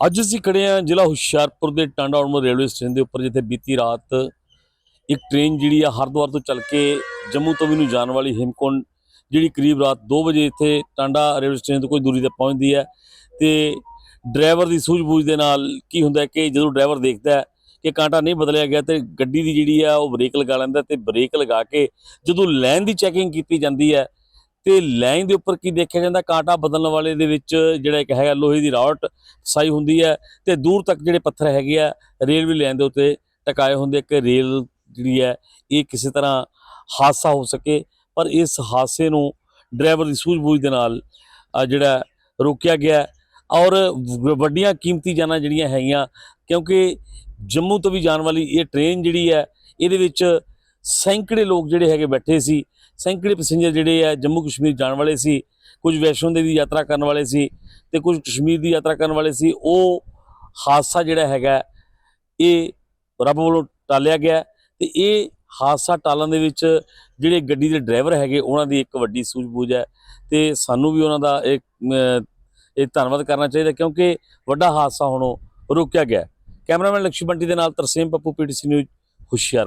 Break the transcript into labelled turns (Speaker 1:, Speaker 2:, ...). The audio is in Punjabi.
Speaker 1: ਅੱਜ ਅਸੀਂ ਖੜੇ ਹਾਂ ਜ਼ਿਲ੍ਹਾ ਹੁਸ਼ਿਆਰਪੁਰ ਦੇ ਟਾਂਡਾ ਔੜਮੋ ਰੇਲਵੇ ਸਟੇਸ਼ਨ ਦੇ ਉੱਪਰ, ਜਿੱਥੇ ਬੀਤੀ ਰਾਤ ਇੱਕ ਟ੍ਰੇਨ ਜਿਹੜੀ ਆ ਹਰਿਦੁਆਰ ਤੋਂ ਚੱਲ ਕੇ ਜੰਮੂ ਤਵੀ ਨੂੰ ਜਾਣ ਵਾਲੀ ਹਿਮਕੁੰਡ, ਜਿਹੜੀ ਕਰੀਬ ਰਾਤ 2 ਵਜੇ ਇੱਥੇ ਟਾਂਡਾ ਰੇਲਵੇ ਸਟੇਸ਼ਨ ਤੋਂ ਕੋਈ ਦੂਰੀ ਤੇ ਪਹੁੰਚਦੀ ਹੈ ਤੇ ਡਰਾਈਵਰ ਦੀ ਸੂਝ-ਬੂਝ ਦੇ ਨਾਲ ਕੀ ਹੁੰਦਾ ਕਿ ਜਦੋਂ ਡਰਾਈਵਰ ਦੇਖਦਾ ਹੈ ਕਿ ਕਾਂਟਾ ਨਹੀਂ ਬਦਲਿਆ ਗਿਆ ਤੇ ਗੱਡੀ ਦੀ ਜਿਹੜੀ ਆ ਉਹ ਬ੍ਰੇਕ ਲਗਾ ਲੈਂਦਾ ਤੇ ਬ੍ਰੇਕ ਲਗਾ ਕੇ ਜਦੋਂ ਲਾਈਨ ਦੀ ਚੈਕਿੰਗ ਕੀਤੀ ਜਾਂਦੀ ਹੈ ਤੇ ਲਾਈਨ ਦੇ ਉੱਪਰ ਕੀ ਦੇਖਿਆ ਜਾਂਦਾ? ਕਾਂਟਾ ਬਦਲਣ ਵਾਲੇ ਦੇ ਵਿੱਚ ਜਿਹੜਾ ਇੱਕ ਹੈਗਾ ਲੋਹੇ ਦੀ ਰਾਡ ਫਸਾਈ ਹੁੰਦੀ ਹੈ ਤੇ ਦੂਰ ਤੱਕ ਜਿਹੜੇ ਪੱਥਰ ਹੈਗੇ ਆ, ਰੇਲਵੇ ਲਾਈਨ ਦੇ ਉੱਤੇ ਟਕਾਏ ਹੁੰਦੇ ਕਿ ਰੇਲ ਜਿਹੜੀ ਹੈ, ਇਹ ਕਿਸੇ ਤਰ੍ਹਾਂ ਹਾਦਸਾ ਹੋ ਸਕੇ, ਪਰ ਇਸ ਹਾਦਸੇ ਨੂੰ ਡਰਾਈਵਰ ਦੀ ਸੂਝ-ਬੂਝ ਦੇ ਨਾਲ ਜਿਹੜਾ ਰੋਕਿਆ ਗਿਆ ਔਰ ਵੱਡੀਆਂ ਕੀਮਤੀ ਜਾਨਾਂ ਜਿਹੜੀਆਂ ਹੈਗੀਆਂ, ਕਿਉਂਕਿ ਜੰਮੂ ਤੋਂ ਵੀ ਜਾਣ ਵਾਲੀ ਇਹ ਟ੍ਰੇਨ ਜਿਹੜੀ ਹੈ, ਇਹਦੇ ਵਿੱਚ ਸੈਂਕੜੇ ਲੋਕ ਜਿਹੜੇ ਹੈਗੇ ਬੈਠੇ ਸੀ, ਸੈਂਕੜੇ ਪੈਸੇਂਜਰ ਜਿਹੜੇ ਆ ਜੰਮੂ ਕਸ਼ਮੀਰ ਜਾਣ ਵਾਲੇ ਸੀ, ਕੁਝ ਵੈਸ਼ਨੋ ਦੇਵੀ ਦੀ ਯਾਤਰਾ ਕਰਨ ਵਾਲੇ ਸੀ ਤੇ ਕੁਝ ਕਸ਼ਮੀਰ ਦੀ ਯਾਤਰਾ ਕਰਨ ਵਾਲੇ ਸੀ, ਉਹ ਹਾਦਸਾ ਜਿਹੜਾ ਹੈਗਾ, ਇਹ ਰੱਬ ਵੱਲੋਂ ਟਾਲਿਆ ਗਿਆ ਤੇ ਇਹ ਹਾਦਸਾ ਟਾਲਣ ਦੇ ਵਿੱਚ ਜਿਹੜੇ ਗੱਡੀ ਦੇ ਡਰਾਈਵਰ ਹੈਗੇ, ਉਹਨਾਂ ਦੀ ਇੱਕ ਵੱਡੀ ਸੂਝ-ਬੂਝ ਹੈ ਤੇ ਸਾਨੂੰ ਵੀ ਉਹਨਾਂ ਦਾ ਇੱਕ ਇਹ ਧੰਨਵਾਦ ਕਰਨਾ ਚਾਹੀਦਾ ਕਿਉਂਕਿ ਵੱਡਾ ਹਾਦਸਾ ਹੋਣੋਂ ਰੋਕਿਆ ਗਿਆ। ਕੈਮਰਾਮੈਨ ਲਕਸ਼ਮੀ ਬੰਟੀ ਦੇ ਨਾਲ ਤਰਸੇਮ ਪੱਪੂ, ਪੀਟੀਸੀ ਨਿਊਜ਼, ਹੁਸ਼ਿਆਰ